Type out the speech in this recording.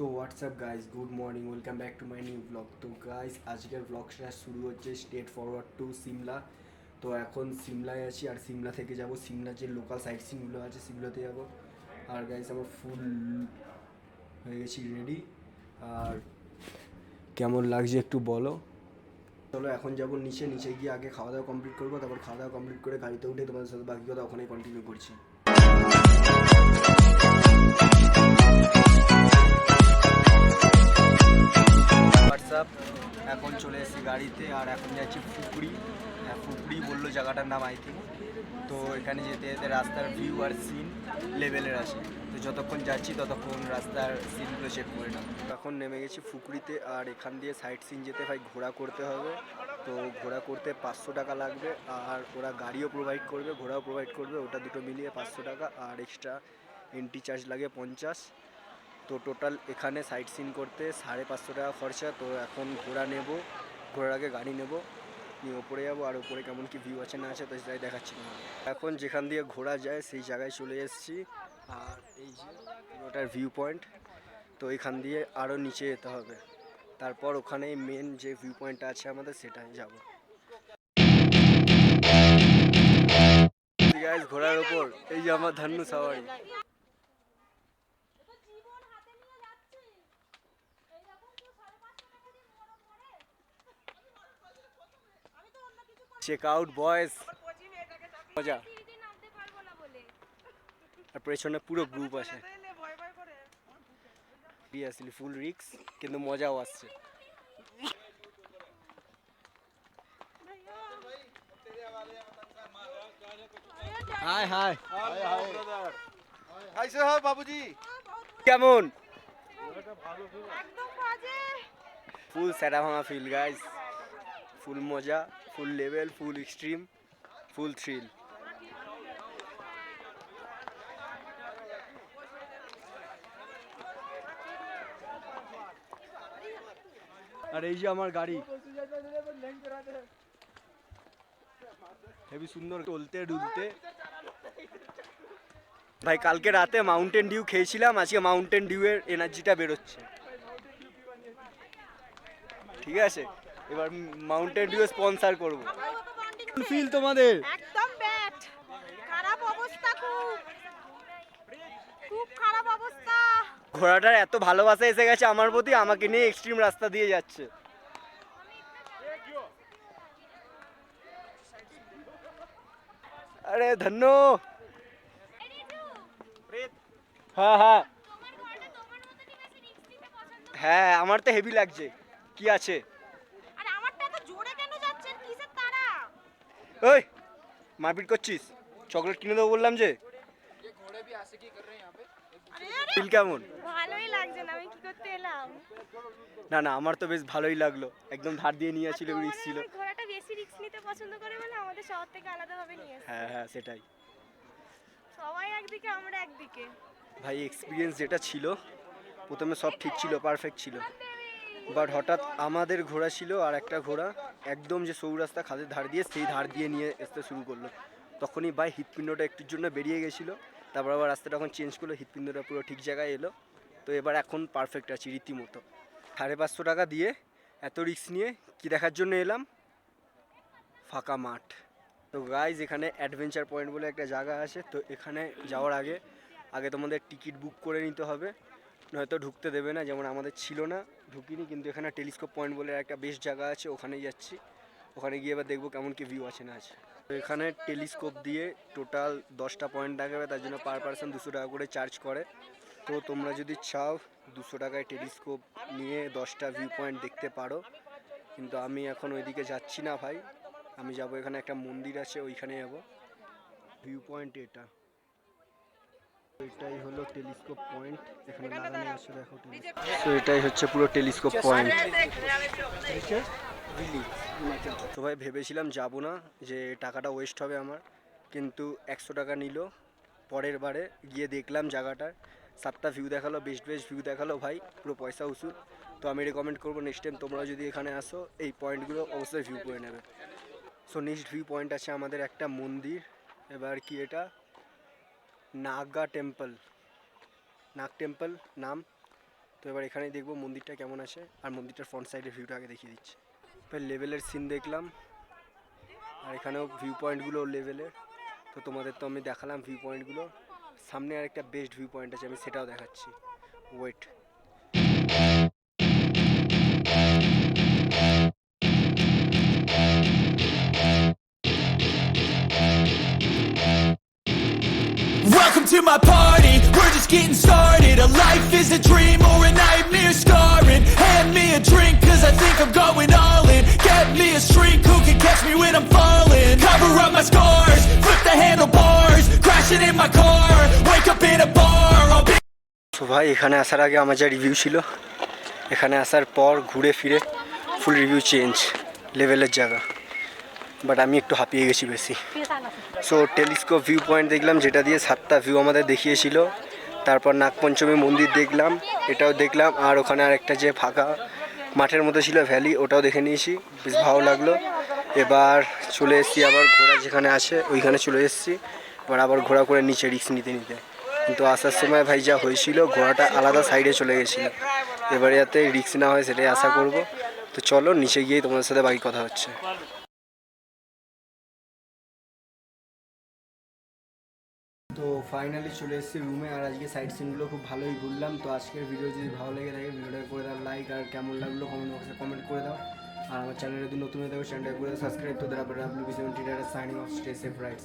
So what's up guys good morning welcome back to my new blog তো guys আজকের ব্লগটা শুরু হচ্ছে স্টেট ফরওয়ার্ড টু সিমলা তো এখন সিমলায় আছি আর সিমলা থেকে যাব। সিমলার যে লোকাল সাইট সিনগুলো আছে, সেগুলোতে যাব। আর গাইজ আমার ফুল হয়ে গেছি রেডি আর কেমন লাগছে একটু বলো। চলো, এখন যাব নিচে। নিচে গিয়ে আগে খাওয়া দাওয়া কমপ্লিট করব। তারপর খাওয়া দাওয়া কমপ্লিট করে গাড়িতে উঠে তোমাদের সাথে বাকি কথা ওখানে কন্টিনিউ করছি। এখন চলে এসেছি গাড়িতে আর এখন যাচ্ছি ফুপুরি হ্যাঁ ফুপুরি বলল জায়গাটার নাম আই থিঙ্ক তো এখানে যেতে যেতে রাস্তার ভিউ আর সিন লেভেলের আছে। তো যতক্ষণ যাচ্ছি ততক্ষণ রাস্তার সিনগুলো চেক করে নাও। এখন নেমে গেছি ফুকুরিতে আর এখান দিয়ে সাইড সিন যেতে ভাই ঘোরা করতে হবে। তো ঘোরা করতে পাঁচশো টাকা লাগবে আর ওরা গাড়িও প্রোভাইড করবে, ঘোড়াও প্রোভাইড করবে। ওটা দুটো মিলিয়ে পাঁচশো টাকা আর এক্সট্রা এন্ট্রি চার্জ লাগে পঞ্চাশ। তো টোটাল এখানে সাইট সিন করতে সাড়ে পাঁচশো টাকা খরচা। তো এখন ঘোড়া নেব, ঘোড়ার আগে গাড়ি নেব। নিয়ে ওপরে যাব, আর ওপরে কেমন কি ভিউ আছে না আছে তো সেটাই দেখাচ্ছি। এখন যেখান দিয়ে ঘোড়া যায় সেই জায়গায় চলে এসেছি। আর এই যে ওটার ভিউ পয়েন্ট তো এখান দিয়ে আরও নিচে যেতে হবে। তারপর ওখানে মেন যে ভিউ পয়েন্টটা আছে আমাদের সেটাই যাব। ঘোড়ার ওপর, এই যে আমার ধান্নু সাওয়ারি। চেক আউট বয়েস মজা। আর পেছনে পুরো গ্রুপ আছে। সিরিয়াসলি ফুল রিক্স কিন্তু মজাও আসছে। হাই হাই হাই হাই বাবুজি কেমন? ফুল স্যারা ভাঙা ফিল গাইস ফুল মজা, full level full extreme full thrill আর এই যে আমার গাড়ি। হেবি সুন্দর চলতে, ডুলতে। ভাই, কালকে রাতে মাউন্টেন ডিউ খেয়েছিলাম, আজকে মাউন্টেন ডিউ এর এনার্জিটা বেরোচ্ছে। ঠিক আছে? এবার মাউন্টেন ডিউ স্পন্সর করব। ফিল তোমাদের। একদম ব্যাড খারাপ অবস্থা খুব। খুব খারাপ অবস্থা। ঘোড়াটার এত ভালোবাসা এসে গেছে আমার প্রতি আমাকে নিয়ে এক্সট্রিম রাস্তা দিয়ে যাচ্ছে। আরে ধন্য হ্যাঁ হ্যাঁ। হ্যাঁ আমার তো হেভি লাগছে। কি আছে আর আমারটা এত জোরে কেন যাচ্ছেন কিসের তারা ওই মারপিট করছিস? চকলেট কিনে দেবো বললাম যে। ফিল কেমন? ভালোই লাগছে না আমি কি করতে এলাম? না না আমার তো বেশ ভালোই লাগল। একদম ধার দিয়ে নিয়ে ছিল। ছিল ঘোড়াটা বেশি রিস্ক নিতে পছন্দ করে বলে আমাদের শহর থেকে আলাদাভাবে নিয়ে হ্যাঁ হ্যাঁ সেটাই। সবাই একদিকে আমরা একদিকে। ভাই এক্সপিরিয়েন্স যেটা ছিল প্রথমে সব ঠিক ছিল পারফেক্ট ছিল। বাট হঠাৎ আমাদের ঘোড়া ছিল আর একটা ঘোড়া একদম যে সৌ রাস্তা খাদের ধার দিয়ে সেই ধার দিয়ে নিয়ে আসতে শুরু করল। তখনই ভাই হৃৎপিণ্ডটা একটুর জন্য বেরিয়ে গেছিল, তারপর আবার রাস্তাটা যখন চেঞ্জ করল, হৃৎপিণ্ডটা পুরো ঠিক জায়গায় এলো। তো এবার এখন পারফেক্ট আছি রীতিমতো। সাড়ে পাঁচশো টাকা দিয়ে এত রিস্ক নিয়ে কি দেখার জন্য এলাম? ফাঁকা মাঠ। তো গাইজ এখানে অ্যাডভেঞ্চার পয়েন্ট বলে একটা জায়গা আছে, তো এখানে যাওয়ার আগে আগে তোমাদের টিকিট বুক করে নিতে হবে। নয়তো ঢুকতে দেবে না, যেমন আমাদের ছিল না। ঢুকিনি, কিন্তু এখানে টেলিস্কোপ পয়েন্ট বলে একটা বেস্ট জায়গা আছে, ওখানেই যাচ্ছি। ওখানে গিয়ে এবার দেখব কেমন কি ভিউ আছে না আছে। তো এখানে টেলিস্কোপ দিয়ে টোটাল দশটা পয়েন্ট দেখাবে, তার জন্য পার পার্সন দুশো টাকা করে চার্জ করে। তো তোমরা যদি চাও, দুশো টাকায় টেলিস্কোপ নিয়ে দশটা ভিউ পয়েন্ট দেখতে পারো। কিন্তু আমি এখন ওইদিকে যাচ্ছি না ভাই। আমি যাব এখানে একটা মন্দির আছে, ওইখানে যাব। ভিউ পয়েন্ট এটা। এটাই হলো টেলিস্কোপ পয়েন্ট। এখানে লাগানো আছে দেখো তো এটাই হচ্ছে পুরো টেলিস্কোপ পয়েন্ট। তো ভাই ভেবেছিলাম যাব না যে টাকাটা ওয়েস্ট হবে আমার কিন্তু একশো টাকা নিল। পরের বারে গিয়ে দেখলাম জায়গাটার সাতটা ভিউ দেখাল বেস্ট বেস্ট ভিউ দেখাল ভাই পুরো পয়সা উসুল। তো আমি রেকমেন্ড করব নেক্সট টাইম তোমরা যদি এখানে আসো এই পয়েন্টগুলো অবশ্যই ভিউ করে নেবে। সো নেক্সট ভিউ পয়েন্ট আছে আমাদের একটা মন্দির। এবার কি এটা? নাগা টেম্পল। নাগ টেম্পল নাম। তো এবার এখানেই দেখব মন্দিরটা কেমন আছে। আর মন্দিরটার ফ্রন্ট সাইডের ভিউটা আগে দেখিয়ে দিচ্ছি। এবার লেভেলের সিন দেখলাম। আর এখানেও ভিউ পয়েন্টগুলো লেভেলের তো তোমাদের তো আমি দেখালাম ভিউ পয়েন্টগুলো সামনে আর একটা বেস্ট ভিউ পয়েন্ট আছে, আমি সেটাও দেখাচ্ছি। Wait to my party, we're just getting started A life is a dream or a nightmare scarring Hand me a drink cause I think I'm going all in Get me a shrink who can catch me when I'm falling Cover up my scars, flip the handlebars Crashing in my car, wake up in a bar I'll be so ভাই এখানে আসার আগে আমার যা review ছিল এখানে আসার পর ঘুরে ফিরে ফুল রিভিউ চেঞ্জ লেভেলের জায়গা বাট আমি একটু হাঁপিয়ে গেছি বেশি। সো টেলিস্কোপ ভিউ পয়েন্ট দেখলাম যেটা দিয়ে সাতটা ভিউ আমাদের দেখিয়েছিল। তারপর নাগপঞ্চমী মন্দির দেখলাম এটাও দেখলাম আর ওখানে আর একটা যে ফাঁকা মাঠের মতো ছিল ভ্যালি ওটাও দেখে নিয়েছি। বেশ ভালো লাগল। এবার চলে এসেছি আবার ঘোড়া যেখানে আছে ওইখানে চলে এসেছি। এবার আবার ঘোড়া করে নিচে রিক্স নিতে নিতে। কিন্তু আসার সময় ভাই যা হয়েছিল ঘোড়াটা আলাদা সাইডে চলে গেছিল। এবারে যাতে রিক্স না হয় সেটাই আশা করব। তো চলো নিচে গিয়ে তোমাদের সাথে বাকি কথা হচ্ছে। তো ফাইনালি চলে এসেছি রুমে আর আজকে সাইড সিনগুলো খুব ভালোই ঘুরলাম। তো আজকের ভিডিও যদি ভালো লেগে থাকে ভিডিওটা করে দাও লাইক আর কেমন লাগল কমেন্ট বক্সে কমেন্ট করে দাও। আর আমার চ্যানেলে যদি নতুন হয়ে থাকো চ্যানেলটা করে দাও সাবস্ক্রাইব তো তারপরে W B seventy signing off stay safe rights